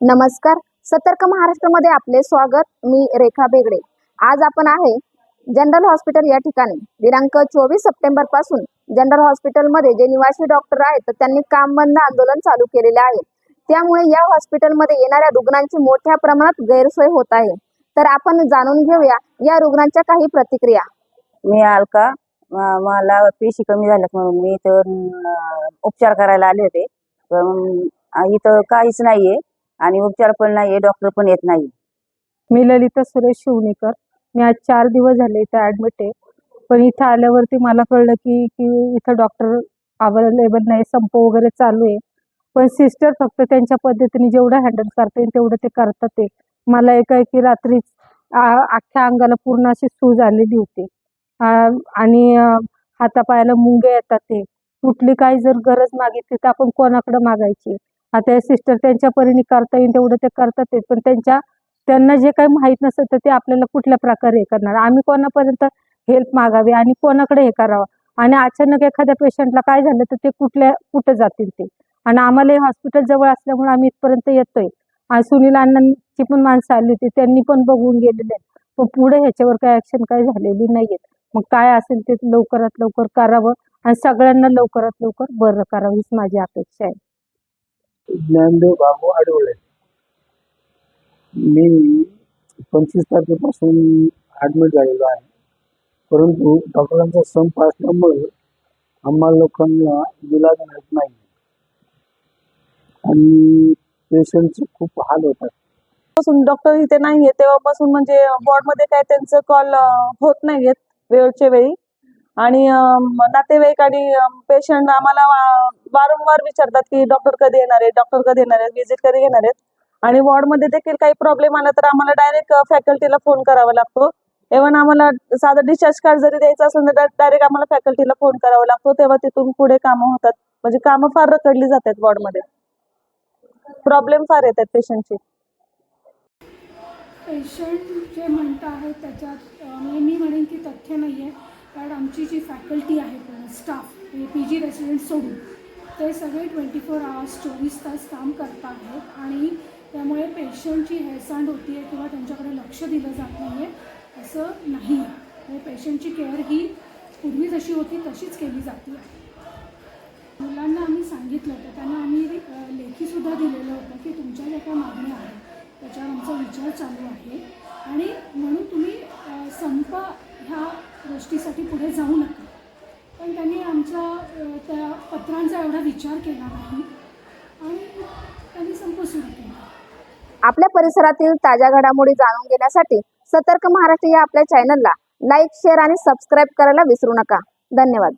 नमस्कार. सतर्क महाराष्ट्रामध्ये आपले स्वागत. मी रेखा बेगडे. आज आपण आहे जनरल हॉस्पिटल या ठिकाणी. दिनांक चोवीस सप्टेंबरपासून जनरल हॉस्पिटलमध्ये जे निवासी डॉक्टर आहेत तर त्यांनी काम बंद आंदोलन चालू केलेले आहे. त्यामुळे या हॉस्पिटलमध्ये येणाऱ्या रुग्णांची मोठ्या प्रमाणात गैरसोय होत आहे. तर आपण जाणून घेऊया या रुग्णांच्या काही प्रतिक्रिया. मी अलका. मला पेशी कमी झाल्यात म्हणून मी इथं उपचार करायला आले होते. इथं काहीच नाहीये. आणि उपचार पण नाही डॉक्टर पण येत नाही. मी ललिता सुरेश शिवणीकर. मी आज चार दिवस झाले इथे ॲडमिट आहे. पण इथं आल्यावरती मला कळलं की की इथं डॉक्टर अवेलेबल नाही संप वगैरे चालू आहे. पण सिस्टर फक्त त्यांच्या पद्धतीने जेवढं हँडल करता येईल तेवढं ते करतात ते. मला एकाएकी रात्री आ- अख्ख्या अंगाला पूर्ण अशी सूज आलेली होती. आणि हातापायाला मुंगे येतात ते. कुठली काही जर गरज मागितली तर आपण कोणाकडे मागायची? आता हे सिस्टर त्यांच्या परीने करता येईल तेवढं ते करतात पण त्यांच्या त्यांना जे काही माहीत नसेल तर ते आपल्याला कुठल्या प्रकारे हे करणार? आम्ही कोणापर्यंत हेल्प मागावी आणि कोणाकडे हे करावं? आणि अचानक एखाद्या पेशंटला काय झालं तर ते कुठल्या कुठं जातील ते? आणि आम्हाला हे हॉस्पिटल जवळ असल्यामुळे आम्ही इथपर्यंत येतोय. आणि सुनील अण्णांची पण माणसं आली होती त्यांनी पण बघून गेलेले आहेत पण पुढे ह्याच्यावर काय ऍक्शन काय झालेली नाहीये मग काय असेल ते लवकरात लवकर करावं आणि सगळ्यांना लवकरात लवकर बरं करावं हीच माझी अपेक्षा आहे. ज्ञानदेव बाबू आडवळे. मी पंचवीस तारखेपासून ॲडमिट झालेलो आहे. परंतु डॉक्टरांचा संप असल्यामुळे आम्हाला लोकांना इलाज मिळत नाही. आणि पेशंटचे खूप हाल होतात. पासून डॉक्टर इथे नाहीये तेव्हापासून म्हणजे वॉर्डमध्ये काय त्यांचं कॉल होत नाहीयेत वेळच्या वेळी. आणि नातेवाईक आणि पेशंट आम्हाला वारंवार विचारतात की डॉक्टर कधी येणार आहे डॉक्टर कधी येणार आहेत व्हिजिट कधी घेणार आहेत? आणि वॉर्डमध्ये देखील काही प्रॉब्लेम आला तर आम्हाला डायरेक्ट फॅकल्टीला फोन करावा लागतो. इव्हन आम्हाला साधं डिस्चार्ज कार्ड जरी द्यायचं असेल तर डायरेक्ट आम्हाला फॅकल्टीला फोन करावा लागतो. तेव्हा तिथून पुढे कामं होतात. म्हणजे कामं फार रखडली जातात वॉर्डमध्ये प्रॉब्लेम फार येतात पेशंटचे पेशंट जे म्हणत आहे त्याच्यात मी म्हणेन की तथ्य नाही आहे कारण आमची जी फॅकल्टी आहे स्टाफ हे पी जी रेसिडेंट सोडून ते सगळे ट्वेंटी फोर आवर्स चोवीस तास काम करत आहेत आणि त्यामुळे पेशंटची हेळसांड होती आहे किंवा त्यांच्याकडे लक्ष दिलं जात नाही आहे असं नाही. म्हणजे पेशंटची केअर ही पूर्वी जशी होती तशीच केली जाते मुलांना आम्ही सांगितलं होतं त्यांना आम्ही लेखीसुद्धा दिलेलं होतं की तुमच्या ज्या काय मागण्या आहेत त्याच्यावर आमचा विचार चालू आहे. आणि म्हणून तुम्ही संप ह्या गोष्टीसाठी पुढे जाऊ नका. पण त्यांनी आमच्या त्या पत्रांचा एवढा विचार केला नाही आणि त्यांनी संप सुरू केला. आपल्या परिसरातील ताज्या घडामोडी जाणून घेण्यासाठी सतर्क महाराष्ट्र या आपल्या चॅनलला लाईक शेअर आणि सबस्क्राईब करायला विसरू नका. धन्यवाद.